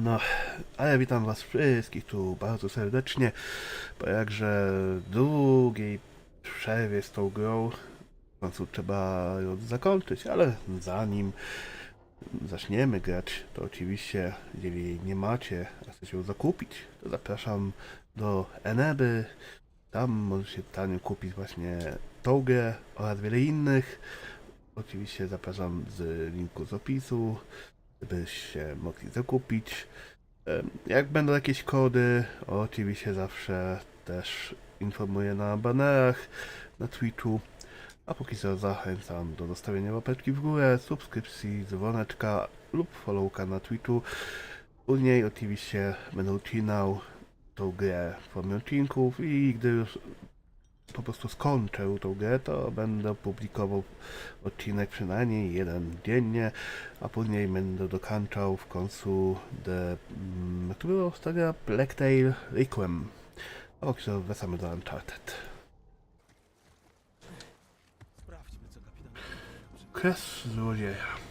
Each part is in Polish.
No, a ja witam was wszystkich tu bardzo serdecznie po jakże długiej przerwie z tą grą. W końcu trzeba ją zakończyć, ale zanim zaczniemy grać, to oczywiście, jeżeli nie macie, a chcecie ją zakupić, to zapraszam do Eneby. Tam możecie tanio kupić właśnie tą grę oraz wiele innych. Oczywiście zapraszam z linku z opisu, żebyście mogli zakupić. Jak będą jakieś kody, oczywiście zawsze też informuję na banerach, na Twitchu. A póki co zachęcam do zostawienia łapeczki w górę, subskrypcji, dzwoneczka lub followka na Twitchu. Później oczywiście będę ucinał tą grę w formie odcinków i gdy już po prostu skończę tą grę, to będę publikował odcinek przynajmniej jeden dziennie, a później będę dokończał w końcu The, mm, to było ostatnia? Blacktail Requiem. Póki co wracamy do Uncharted. Kres złodzieja.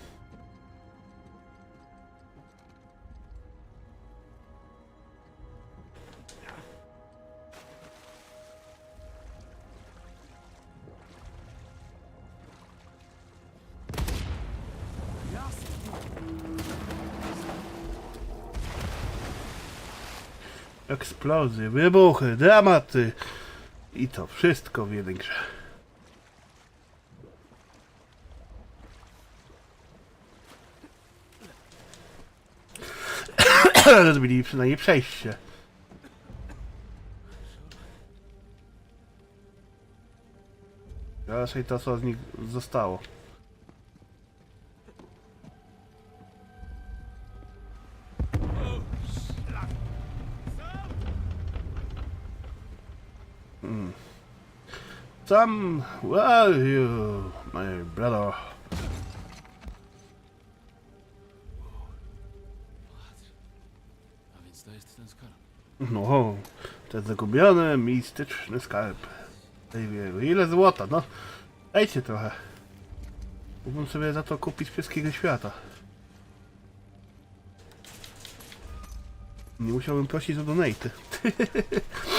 Eksplozje, wybuchy, dramaty i to wszystko w jednej grze. Rozbili przynajmniej przejście. Raczej to, co z nich zostało. Sam, where are you, my brother? A więc to jest ten. No, zagubiony, mistyczny skarb. Ile złota, no. Dajcie trochę. Mógłbym sobie za to kupić wszystkiego świata. Nie musiałbym prosić o donaty.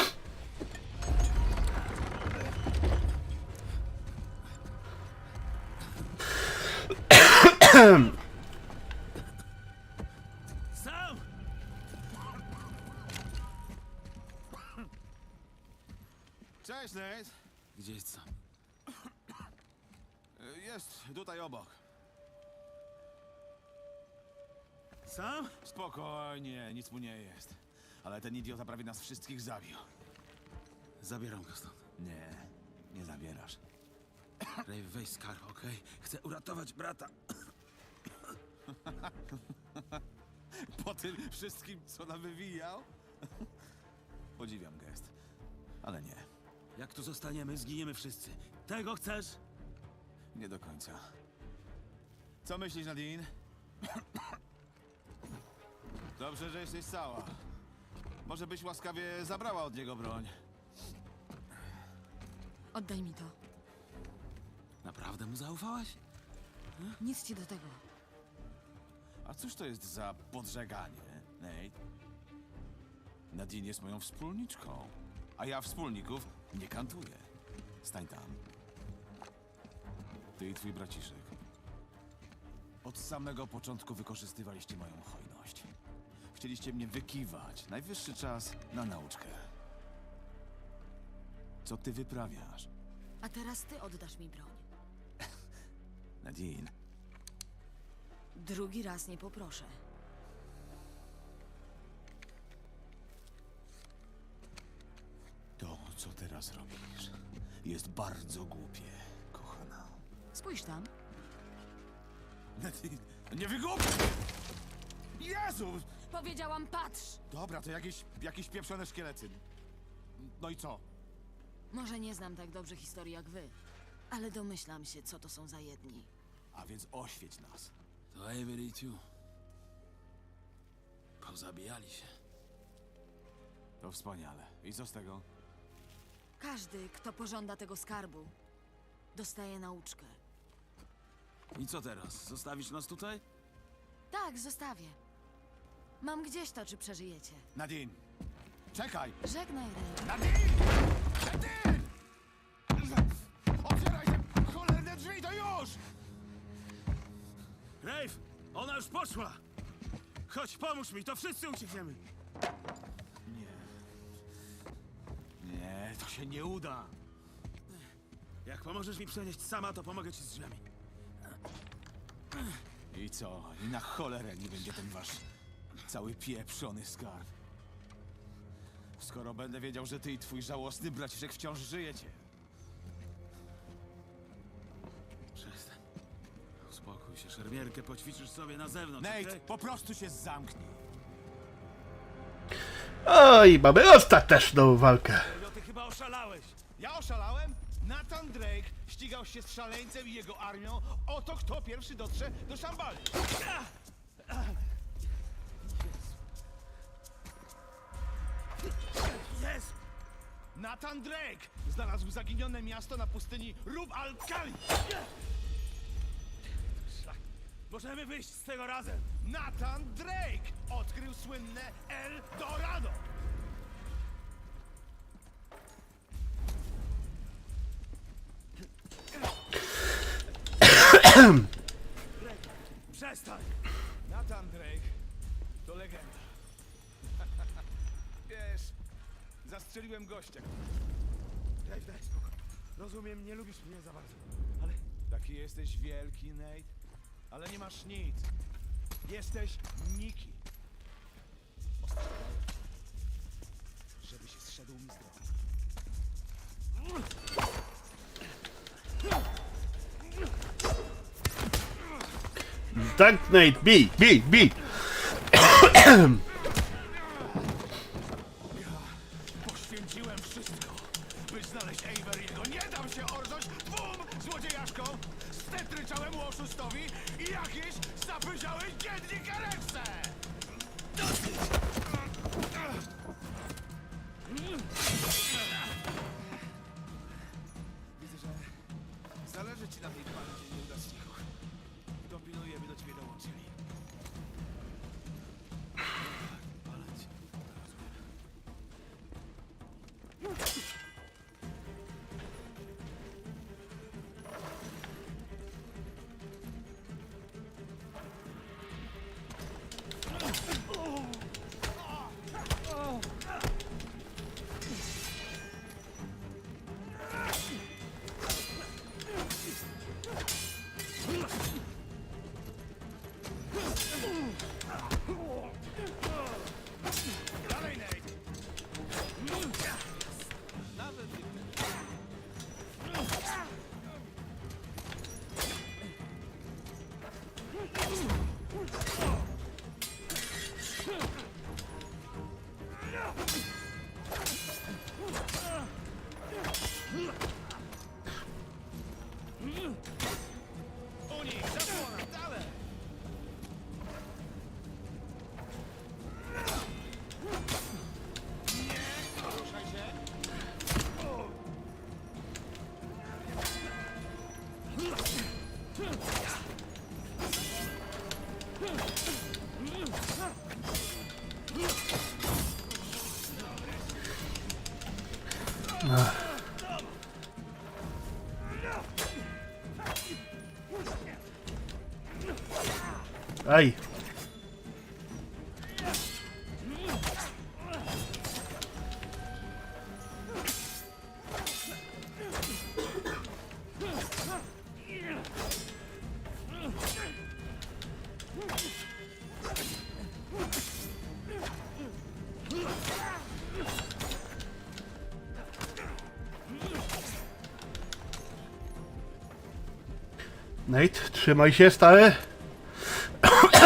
Spokojnie, nic mu nie jest. Ale ten idiota prawie nas wszystkich zabił. Zabieram go stąd. Nie, nie zabierasz. Ray, weź skarb, okej? Chcę uratować brata. Po tym wszystkim, co nam wywijał? Podziwiam gest. Ale nie, Jak tu zostaniemy, zginiemy wszyscy. Tego chcesz? nie do końca. Co myślisz, Nadine? Dobrze, że jesteś cała. Może byś łaskawie zabrała od niego broń. Oddaj mi to. Naprawdę mu zaufałaś? Nic ci do tego. A cóż to jest za podżeganie, Nate? Nadine jest moją wspólniczką, a ja wspólników nie kantuję. Stań tam. Ty i twój braciszek. Od samego początku wykorzystywaliście moją hojność. Chcieliście mnie wykiwać. Najwyższy czas na nauczkę. Co ty wyprawiasz, A teraz ty oddasz mi broń. Nadine? Drugi raz nie poproszę. To, co teraz robisz, jest bardzo głupie, kochana. Spójrz tam. Nadine, nie wygłupiaj! Jezu! Powiedziałam, patrz! Dobra, to jakieś, jakieś pieprzone szkielety. No i co? Może nie znam tak dobrze historii jak wy, ale domyślam się, co to są za jedni. A więc oświeć nas. To Avery i Tew. Pozabijali się. To wspaniale. I co z tego? Każdy, kto pożąda tego skarbu, dostaje nauczkę. I co teraz? Zostawisz nas tutaj? Tak, zostawię. Mam gdzieś to, czy przeżyjecie. Nadine! Czekaj! Żegnaj, Ray. Nadine! Nadine! Otwieraj te cholerne drzwi, to już! Rafe, ona już poszła! Chodź, pomóż mi, to wszyscy uciekniemy. Nie, to się nie uda. Jak pomożesz mi przenieść sama, to pomogę ci z drzwiami. I co? I na cholerę nie będzie ten wasz cały pieprzony skarb. Skoro będę wiedział, że ty i twój żałosny braciszek wciąż żyjecie. Przestań. Uspokój się, szermierkę poćwiczysz sobie na zewnątrz, Nate, okej? po prostu się zamknij. Oj, mamy ostateczną walkę. No ty chyba oszalałeś. Ja oszalałem? Nathan Drake ścigał się z szaleńcem i jego armią. Oto kto pierwszy dotrze do Szambali. Jest! Nathan Drake znalazł zaginione miasto na pustyni Rub al-Khali. Możemy wyjść z tego razem. Nathan Drake odkrył słynne El Dorado. Przestań! Zastrzeliłem gościa. Daj, daj spokój. Rozumiem, nie lubisz mnie za bardzo. Ale Taki jesteś wielki, Nate, ale nie masz nic. Jesteś niki. Ostrzegałem cię, żeby się zszedł mi z drogi. Tak, Nate, bij, bij, bij. Aj. Nate, trzymaj się, stary.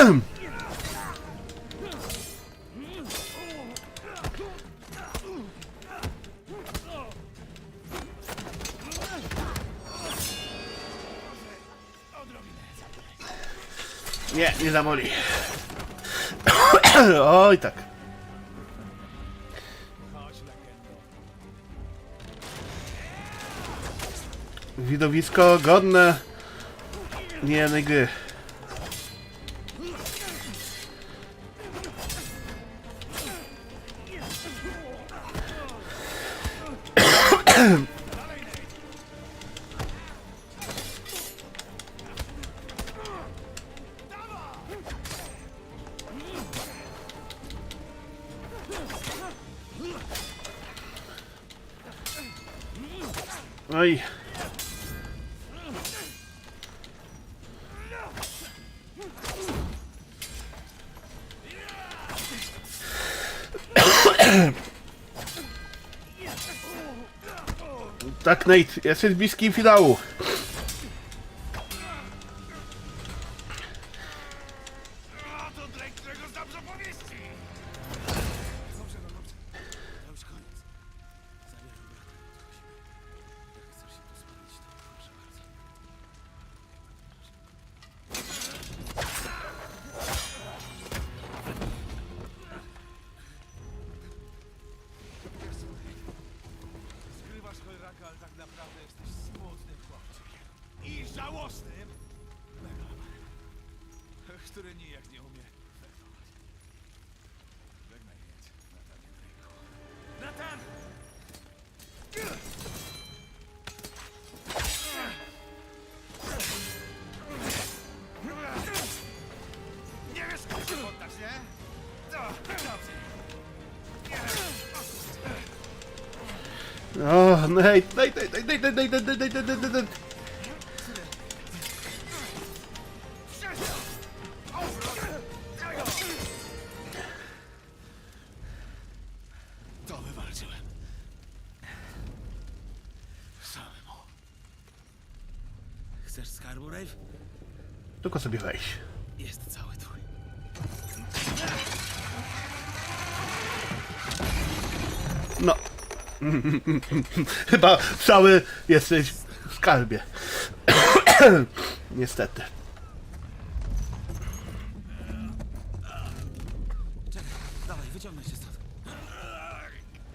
Nie, nie zamoli. Oj tak. Widowisko godne nie jednej gry. Tak, Nate, jesteś bliski finału. O, Nate, Nate, Nate, Nate, Nate, Nate, Nate, Nate, Nate, Nate, Nate. Przestań! Chyba cały jesteś w skarbie. Niestety. Czekaj, dawaj, wyciągnę się stąd.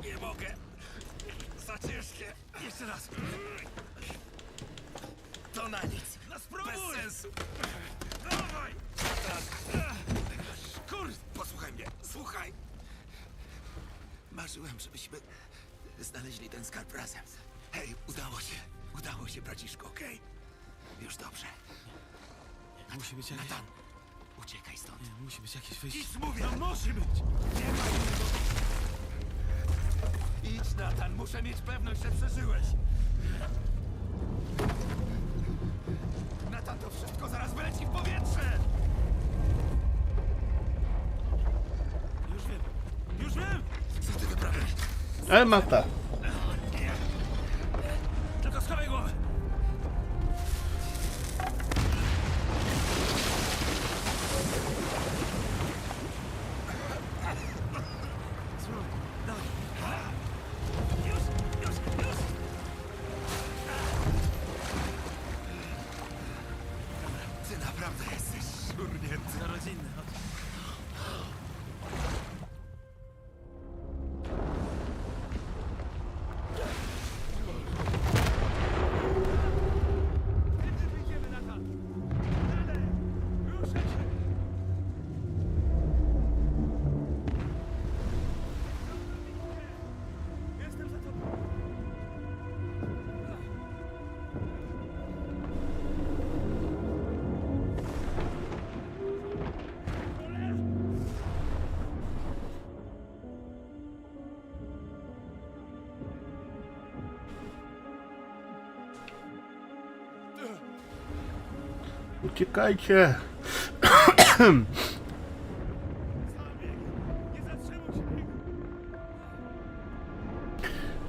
Nie mogę! Za ciężkie! Jeszcze raz! To na nic! No spróbuj! Bez sensu! Dawaj! Kur... Posłuchaj mnie, słuchaj! Marzyłem, żebyśmy znaleźli ten skarb razem. Hej, udało się. Udało się, braciszko, okej? Już dobrze. Musi być jakieś... Natan, uciekaj stąd. Nie, musi być jakieś wyjście. Idź, mówię! No musi być! Nie ma innego... Idź, Natan, muszę mieć pewność, że przeżyłeś. É matar. Uciekajcie.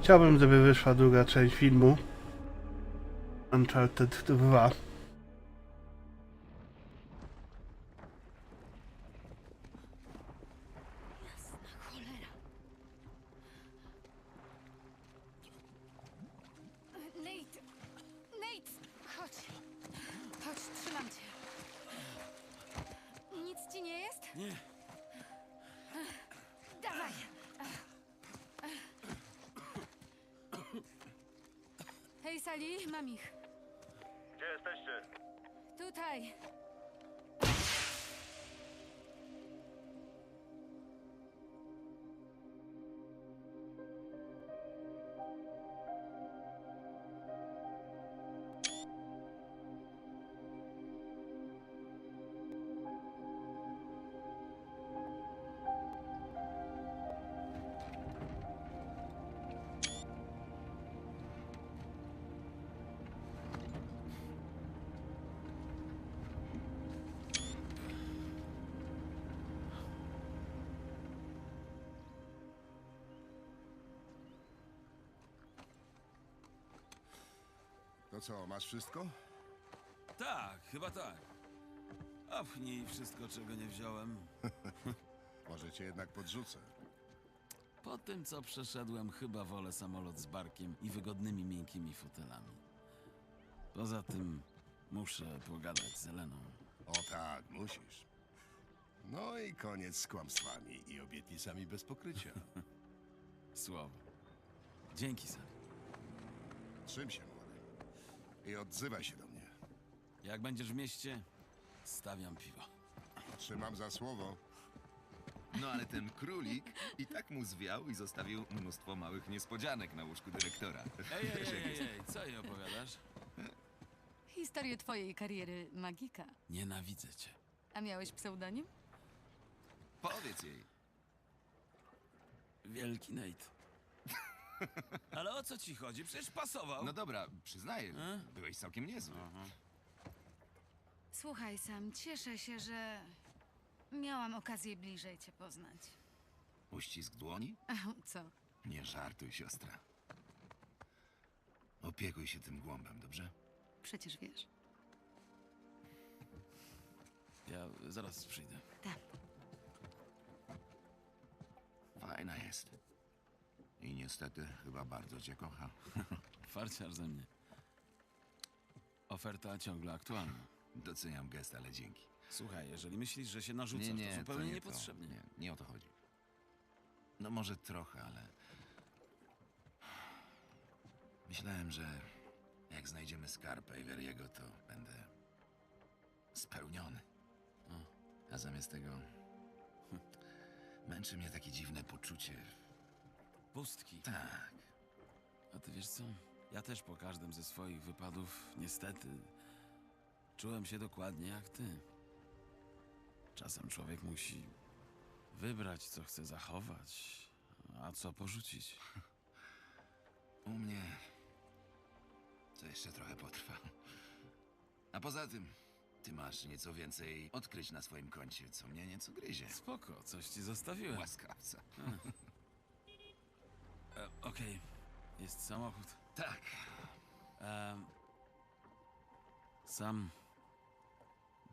Chciałbym, żeby wyszła druga część filmu. Uncharted 2. Hej, Sali, mam ich. To co, masz wszystko? Tak, chyba tak. A pchnij wszystko, czego nie wziąłem. Może cię jednak podrzucę. Po tym, co przeszedłem, chyba wolę samolot z barkiem i wygodnymi, miękkimi fotelami. Poza tym muszę pogadać z Eleną. O tak, musisz. No i koniec z kłamstwami i obietnicami bez pokrycia. Słowo. Dzięki, Sam. Trzym się. I odzywaj się do mnie. Jak będziesz w mieście, stawiam piwo. Trzymam za słowo. No ale ten królik i tak mu zwiał i zostawił mnóstwo małych niespodzianek na łóżku dyrektora. Ej, ej, ej, ej, ej, co jej opowiadasz? Historię twojej kariery magika. Nienawidzę cię. A miałeś pseudonim? Powiedz jej. Wielki Nate. Ale o co ci chodzi? Przecież pasował. No dobra, przyznaję, E? byłeś całkiem niezły. Słuchaj, Sam, cieszę się, że miałam okazję bliżej cię poznać. Uścisk dłoni? Co? Nie żartuj, siostra. Opiekuj się tym głąbem, dobrze? Przecież wiesz. Ja zaraz przyjdę. Tak. Fajna jest. Niestety chyba bardzo cię kocha. Farciarz ze mnie. Oferta ciągle aktualna. Doceniam gest, ale dzięki. Słuchaj, jeżeli myślisz, że się narzucasz, to zupełnie nie niepotrzebnie. To. Nie, nie o to chodzi. No może trochę, ale... Myślałem, że jak znajdziemy skarb Averiego, to będę spełniony. A zamiast tego hm, męczy mnie takie dziwne poczucie. Pustki. Tak, A ty wiesz co? Ja też po każdym ze swoich wypadów, niestety, czułem się dokładnie jak ty. Czasem człowiek musi wybrać, co chce zachować, a co porzucić. u mnie to jeszcze trochę potrwa. A poza tym, ty masz nieco więcej odkryć na swoim koncie, co mnie nieco gryzie. Spoko, coś ci zostawiłem. Łaskawca. E, Okej, jest samochód. Tak, Em, sam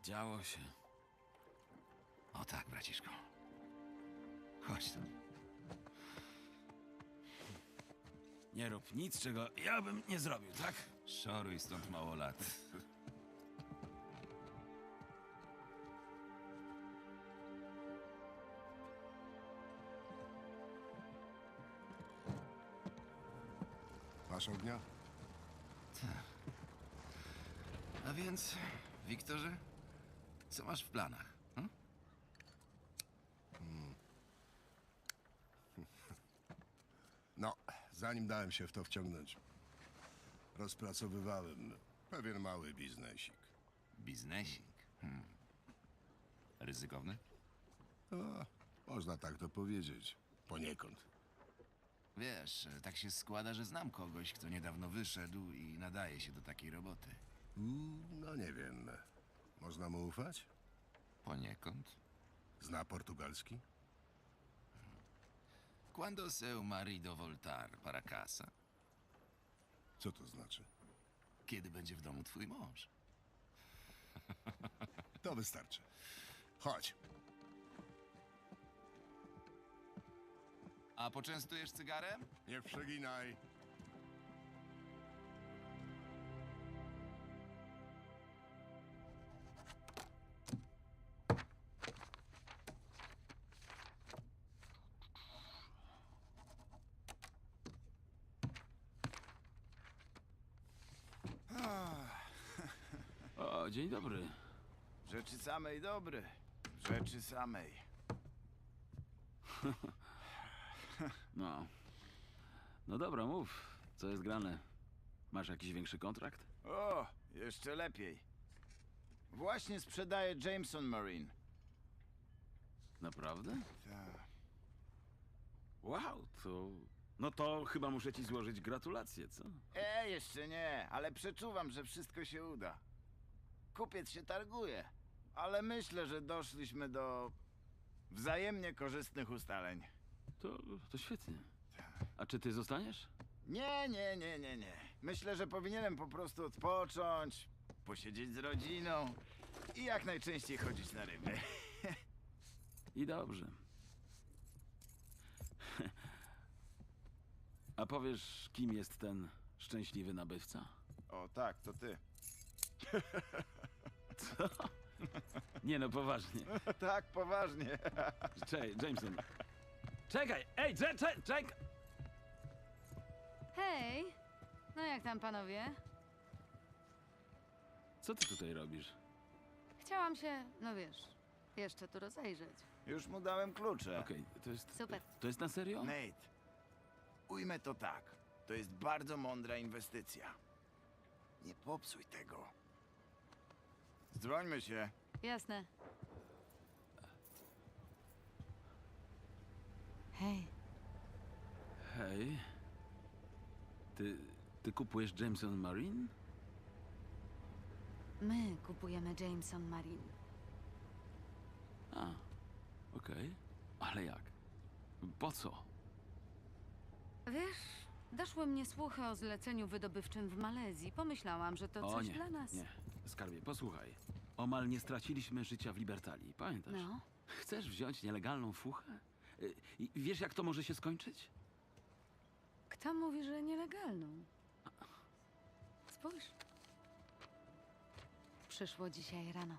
działo się. O tak, braciszku. Chodź tu. Nie rób nic, czego ja bym nie zrobił, tak? Szoruj stąd mało lat. Masz ognia? A więc, Wiktorze, co masz w planach? Hm? No, zanim dałem się w to wciągnąć, rozpracowywałem pewien mały biznesik. Biznesik. Hmm. Ryzykowny? Można tak to powiedzieć. Poniekąd. Wiesz, tak się składa, że znam kogoś, kto niedawno wyszedł i nadaje się do takiej roboty. Mm, No nie wiem. Można mu ufać? Poniekąd. Zna portugalski? Quando seu marido voltar para casa? Co to znaczy? Kiedy będzie w domu twój mąż? To wystarczy. Chodź. A poczęstujesz cygarem? Nie przeginaj. O, dzień dobry. Rzeczy samej dobry. Rzeczy samej. No. No dobra, mów. Co jest grane? Masz jakiś większy kontrakt? O, jeszcze lepiej. Właśnie sprzedaję Jameson Marine. Naprawdę? Tak. Wow, to... No to chyba muszę ci złożyć gratulacje, co? E, jeszcze nie, ale przeczuwam, że wszystko się uda. Kupiec się targuje, ale myślę, że doszliśmy do wzajemnie korzystnych ustaleń. To, to świetnie. A czy ty zostaniesz? Nie, nie, nie, nie, nie. Myślę, że powinienem po prostu odpocząć, posiedzieć z rodziną i jak najczęściej chodzić na ryby. I dobrze. A powiesz, kim jest ten szczęśliwy nabywca? O tak, to ty. Nie no, poważnie. tak, poważnie. Czekaj, Jameson. Czekaj! Ej, czekaj, czekaj! Hej! No jak tam panowie? Co ty tutaj robisz? Chciałam się, no wiesz, jeszcze tu rozejrzeć. Już mu dałem klucze. Okej, to jest... Super. To jest na serio? Nate, ujmę to tak. To jest bardzo mądra inwestycja. Nie popsuj tego. Zdrońmy się. Jasne. Hej, Hej. Ty... Ty kupujesz Jameson Marine? my kupujemy Jameson Marine. A, okej. Ale jak? Po co? Wiesz, doszły mnie słuchy o zleceniu wydobywczym w Malezji. Pomyślałam, że to o coś nie, dla nas. nie. Skarbie, posłuchaj. Omal nie straciliśmy życia w Libertalii, pamiętasz? No, Chcesz wziąć nielegalną fuchę? I wiesz, jak to może się skończyć? kto mówi, że nielegalną? Spójrz. Przyszło dzisiaj rano.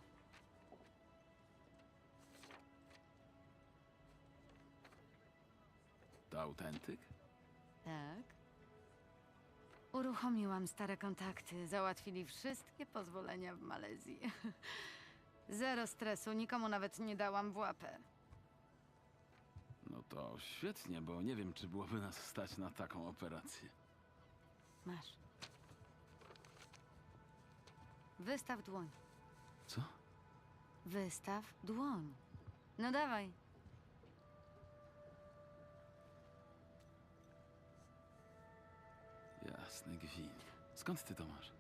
To autentyk? Tak. Uruchomiłam stare kontakty. Załatwili wszystkie pozwolenia w Malezji. Zero stresu, nikomu nawet nie dałam w łapę. No to świetnie, bo nie wiem, czy byłoby nas stać na taką operację. Masz. Wystaw dłoń. Co? Wystaw dłoń. No dawaj. Jasny gwint. Skąd ty to masz?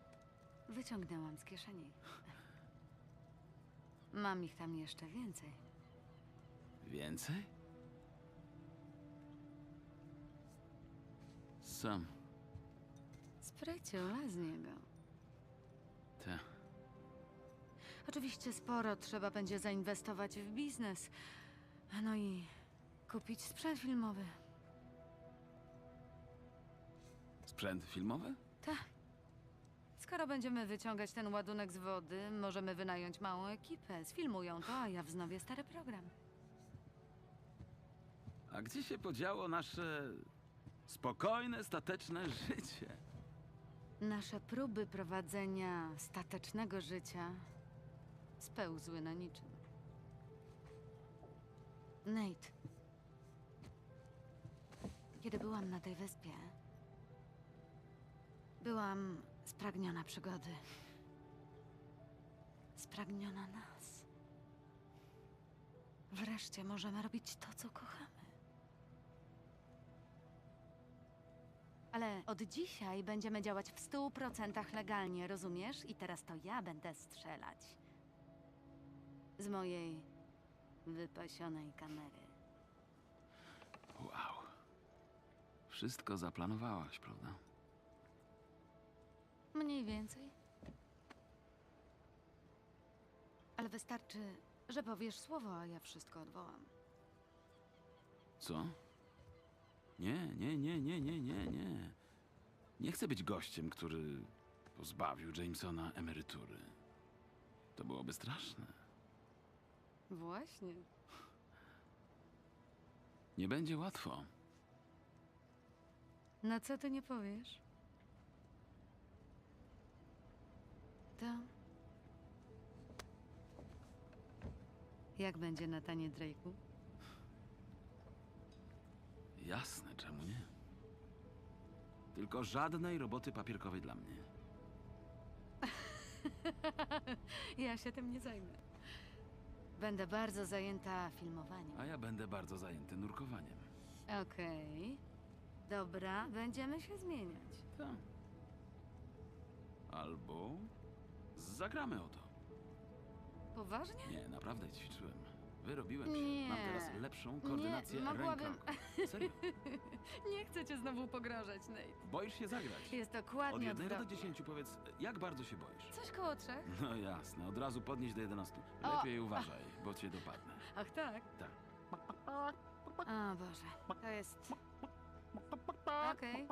Wyciągnęłam z kieszeni. Mam ich tam jeszcze więcej. Więcej? Sam. Spryciula z niego. Te. Oczywiście sporo trzeba będzie zainwestować w biznes. No i kupić sprzęt filmowy. Sprzęt filmowy? Tak. Skoro będziemy wyciągać ten ładunek z wody, możemy wynająć małą ekipę. Sfilmują to, a ja wznowię stary program. A gdzie się podziało nasze spokojne, stateczne życie? Nasze próby prowadzenia statecznego życia spełzły na niczym. Nate. Kiedy byłam na tej wyspie, byłam spragniona przygody. Spragniona nas. Wreszcie możemy robić to, co kochamy. Ale od dzisiaj będziemy działać w stu procentach legalnie, rozumiesz? I teraz to ja będę strzelać. Z mojej wypasionej kamery. Wow. Wszystko zaplanowałaś, prawda? Mniej więcej. Ale wystarczy, że powiesz słowo, a ja wszystko odwołam. Co? Nie, nie, nie, nie, nie, nie, nie. Nie chcę być gościem, który pozbawił Jamesona emerytury. To byłoby straszne. Właśnie. Nie będzie łatwo. Na co ty nie powiesz? To. Jak będzie na tanie Drake'u? Jasne, czemu nie? Tylko żadnej roboty papierkowej dla mnie. Ja się tym nie zajmę. Będę bardzo zajęta filmowaniem. A ja będę bardzo zajęty nurkowaniem. Okej. Dobra, będziemy się zmieniać. Tak. Albo zagramy o to. Poważnie? Nie, naprawdę ćwiczyłem. Wyrobiłem się. Nie. Mam teraz lepszą koordynację Nie, mogłabym-. Serio? Nie chcę cię znowu pogrożać, Nate. Boisz się zagrać? Jest Od dokładnie jednego do odwrotnie. dziesięciu powiedz, jak bardzo się boisz? Coś koło trzech? No jasne, od razu podnieść do 11. O! Lepiej uważaj, bo cię dopadnę. Ach tak? Tak. O Boże, to jest... Okej.